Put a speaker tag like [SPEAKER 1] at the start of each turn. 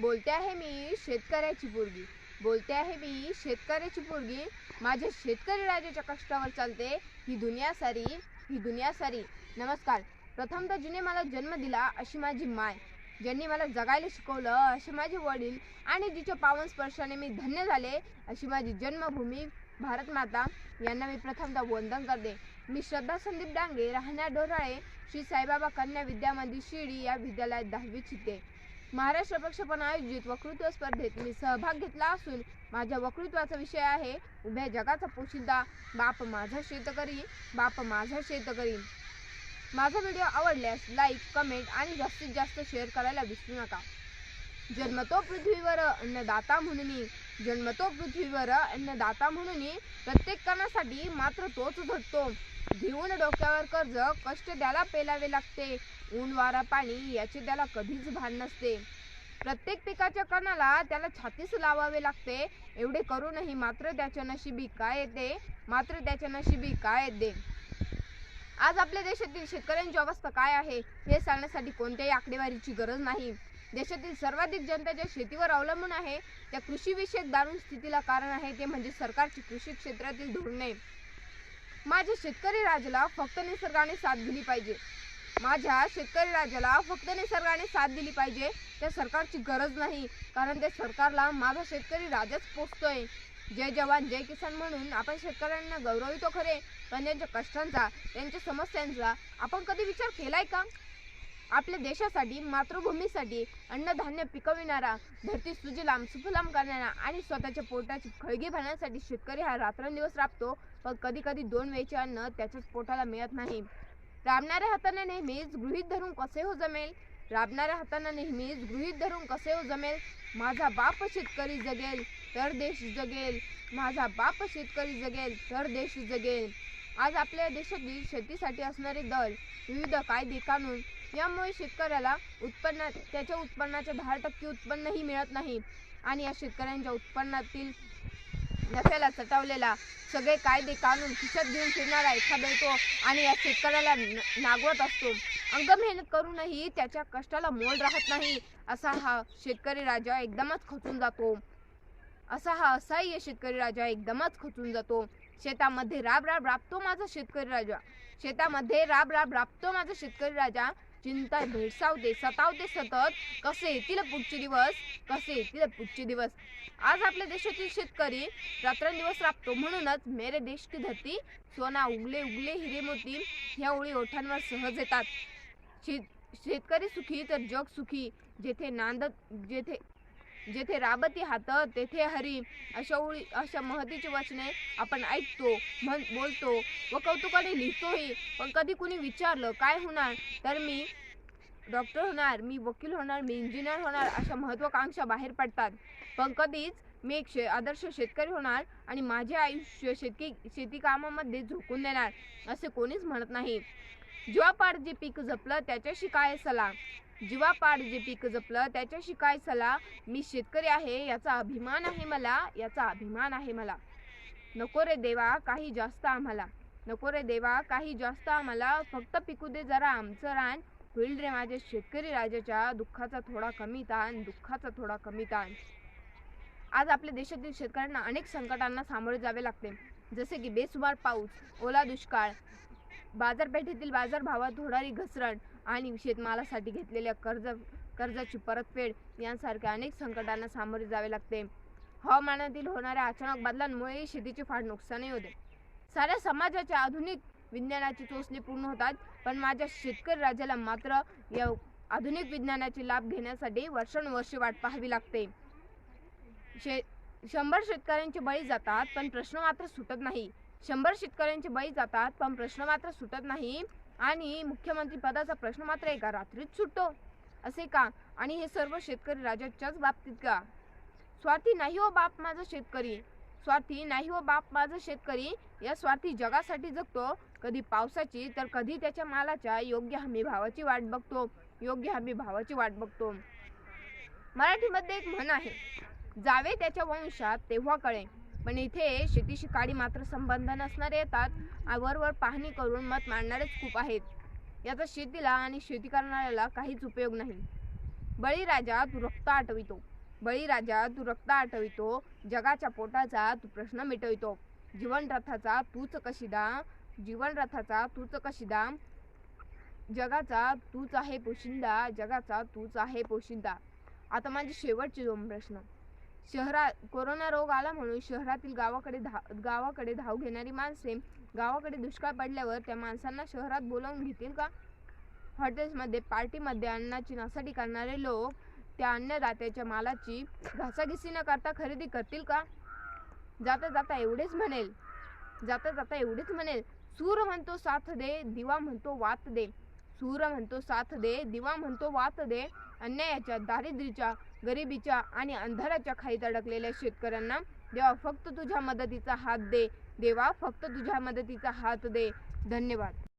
[SPEAKER 1] बोलते आहे मी शेतकऱ्याची पोरगी. बोलते आहे मी शेतकऱ्याची पोरगी. माझ्या शेतकरी राजाच्या कष्टावर चालते. ही दुनिया सारी ही दुनिया सारी. नमस्कार. प्रथमतः जिने मला जन्म दिला अशी माझी माय. ज्यांनी मला जगायला शिकवलं असे माझे वडील आणि जिच्या पावन स्पर्शाने मी धन्य झाले अशी माझी जन्मभूमी भारत माता यांना मी प्रथमतः वंदन करते. मी श्रद्धा संदीप डांगे राहण्या डोराळे श्री साईबाबा कन्या विद्या मंदिर शिर्डी या विद्यालयात दहावीत शिकते. महाराष्ट्र पक्षपण आयोजित वक्तृत्व स्पर्धेत मी सहभाग घेतला असून माझ्या वक्तृत्वाचा विषय आहे उभ्या जगाचा पोशिंदा. बाप माझा शेतकरी बाप माझा शेतकरी. माझा व्हिडिओ आवडल्यास लाईक कमेंट आणि जास्तीत जास्त शेअर करायला विसरू नका. जन्मतो पृथ्वीवर अन्नदाता म्हणून जन्मतो पृथ्वीवर अन्नदाता म्हणून प्रत्येक कणासाठी मात्र तोच झटतो घेऊन डोक्यावर कर्ज कष्ट द्यायला पेलावे लागते. ऊन वारा पाणी याचे त्याला कधीच भान नसते. प्रत्येक पिकाच्या कणाला त्याला छातीस लावावे लागते. एवढे करूनही मात्र त्याच्या नशिबी काय येते? मात्र त्याच्या नशिबी काय येते? आज आपल्या देशातील शेतकऱ्यांची अवस्था काय आहे? हे सांगण्यासाठी कोणत्याही आकडेवारीची गरज नाही. देशातील सर्वाधिक जनता ज्या शेतीवर अवलंबून आहे त्या कृषीविषयक दारुण स्थितीला कारण आहे ते म्हणजे सरकारची कृषी क्षेत्रातील धोरणे. माझ्या शेतकरी राजाला फक्त निसर्गाने साथ दिली पाहिजे. माझ्या शेतकरी राजाला फक्त निसर्गाने साथ दिली पाहिजे. त्या सरकारची गरज नाही. कारण त्या सरकारला माझा शेतकरी राजाच पोचतोय जय जवान जय किसान म्हणून आपण शेतकऱ्यांना गौरवितो खरे. पण त्यांच्या कष्टांचा त्यांच्या समस्यांचा आपण कधी विचार केलाय का? आपल्या देशासाठी मातृभूमीसाठी अन्नधान्य पिकविणारा धरती सुजलाम सुफलाम करणारा आणि स्वतःच्या पोटाची खळगी भरण्यासाठी शेतकरी हा रात्रंदिवस राबतो. पण कधी कधी दोन वेळचे अन्न त्याच्याच पोटाला मिळत नाही. राबणाऱ्या हाताने नेहमीच गृहीत धरून कसे हो जमेल? राबणाऱ्या हाताने नेहमीच गृहीत धरून कसे हो जमेल? माझा बाप शेतकरी जगेल तर देश जगेल. माझा बाप शेतकरी जगेल तर देश जगेल. आज आपल्या देशातील शेतीसाठी असणारे दर विविध कायदे कानून यामुळे शेतकऱ्याला उत्पन्न त्याच्या उत्पन्नाच्या दहा टक्के उत्पन्नही मिळत नाही. आणि या शेतकऱ्यांच्या उत्पन्नातील नफ्याला चटवलेला सगळे कायदे कानून खिशात घेऊन फिरणारा एखादा येतो आणि या शेतकऱ्याला नागवत असतो. अंग मेहनत करूनही त्याच्या कष्टाला मोल राहत नाही असा हा शेतकरी राजा एकदमच खचून जातो. असा हा असह्य शेतकरी राजा एकदमच खचून जातो. शेतामध्ये राब राब राबतो माझा शेतकरी राजा. शेतामध्ये राब राब राबतो माझा शेतकरी राजा. चिंता भेडसावते सतावते सतत. कसे येतील पुढचे दिवस? कसे येतील पुढचे दिवस? आज आपल्या देशातील शेतकरी रात्रंदिवस राबतो. म्हणूनच मेरे देश की धरती सोना उगले उगले हिरे मोती ह्या ओळी ओठांवर सहज येतात. शेत शेतकरी सुखी तर जग सुखी. जेथे नांदत जेथे जेथे राबती हात तेथे हरी. अशा ओळी अशा महतीची वचने आपण ऐकतो म्हण बोलतो व कौतुकाने लिहितोही. पण कधी कुणी विचारलं काय होणार? तर मी डॉक्टर होणार मी वकील होणार मी इंजिनियर होणार अशा महत्वाकांक्षा बाहेर पडतात. पण कधीच मी एक शे आदर्श शेतकरी होणार आणि माझे आयुष्य शेतकी शेती कामामध्ये झोकून देणार असे कोणीच म्हणत नाही. जेव्हा पार जे पीक जपलं त्याच्याशी काय सला जीवापाड जे पीक जपलं त्याच्याशी काय सला मी शेतकरी आहे याचा अभिमान आहे मला याचा अभिमान आहे मला. नको रे देवा काही जास्त आम्हाला. नको रे देवा काही जास्त आम्हाला. फक्त पिकू दे जरा आमचं रान. होईल रे माझ्या शेतकरी राजाच्या दुःखाचा थोडा कमी ताण दुःखाचा थोडा कमी ताण. आज आपल्या देशातील शेतकऱ्यांना अनेक संकटांना सामोरे जावे लागते. जसे की बेसुमार पाऊस ओला दुष्काळ बाजारपेठेतील बाजारभावात होणारी घसरण आणि शेतमालासाठी घेतलेल्या कर्ज कर्जाची परतफेड यांसारख्या अनेक संकटांना सामोरे जावे लागते. हवामानातील होणाऱ्या अचानक बदलांमुळे शेतीचे फार नुकसानही होते. साऱ्या समाजाच्या आधुनिक विज्ञानाची चोचणी पूर्ण होतात पण माझ्या शेतकरी राजाला मात्र या आधुनिक विज्ञानाचे लाभ घेण्यासाठी वर्षानुवर्षे वाट पाहावी लागते. शे शंभर शेतकऱ्यांचे बळी जातात पण प्रश्न मात्र सुटत नाही. शंभर शेतकऱ्यांचे बळी जातात पण प्रश्न मात्र सुटत नाही. आणि मुख्यमंत्री पदाचा प्रश्न मात्र एका रात्रीत सुटतो. असे का? आणि हे सर्व शेतकरी राजाच्याच बाबतीत का? स्वार्थी नाही हो बाप माझा शेतकरी. स्वार्थी नाही हो बाप माझा शेतकरी. या स्वार्थी जगासाठी जगतो. कधी पावसाची तर कधी त्याच्या मालाच्या योग्य हमी भावाची वाट बघतो. योग्य हमी भावाची वाट बघतो. मराठीमध्ये एक म्हण आहे जावे त्याच्या वंशात तेव्हा कळे. पण इथे शेतीशी काळी मात्र संबंध नसणारे येतात. वरवर पाहणी करून मत मांडणारेच खूप आहेत. याचा शेतीला आणि शेती करणाऱ्याला काहीच उपयोग नाही. बळीराजा तू रक्त आटवितो. बळीराजा तू रक्त आटवितो. जगाच्या पोटाचा तू प्रश्न मिटवितो. जीवन रथाचा तूच कशीदा. जीवन रथाचा तूच कशीदा. जगाचा तूच आहे पोशिंदा. जगाचा तूच आहे पोशिंदा. आता माझे शेवटचे दोन प्रश्न. शहरात कोरोना रोग आला म्हणून शहरातील गावाकडे धा गावाकडे धाव घेणारी माणसे गावाकडे दुष्काळ पडल्यावर त्या माणसांना शहरात बोलावून घेतील का? हॉटेल्समध्ये पार्टीमध्ये अन्नाची नासाडी करणारे लोक त्या अन्नदात्याच्या मालाची घासाघिसी न करता खरेदी करतील का? जाता जाता एवढेच म्हणेल. जाता जाता एवढेच म्हणेल. सूर म्हणतो साथ दे दिवा म्हणतो वात दे. सूर म्हणतो साथ दे दिवा म्हणतो वात दे अन्यायाच्या दारिद्र्याच्या गरिबीच्या आणि अंधाराच्या खाईत अडकलेल्या शेतकऱ्यांना देवा फक्त तुझ्या मदतीचा हात दे. देवा फक्त तुझ्या मदतीचा हात दे. धन्यवाद.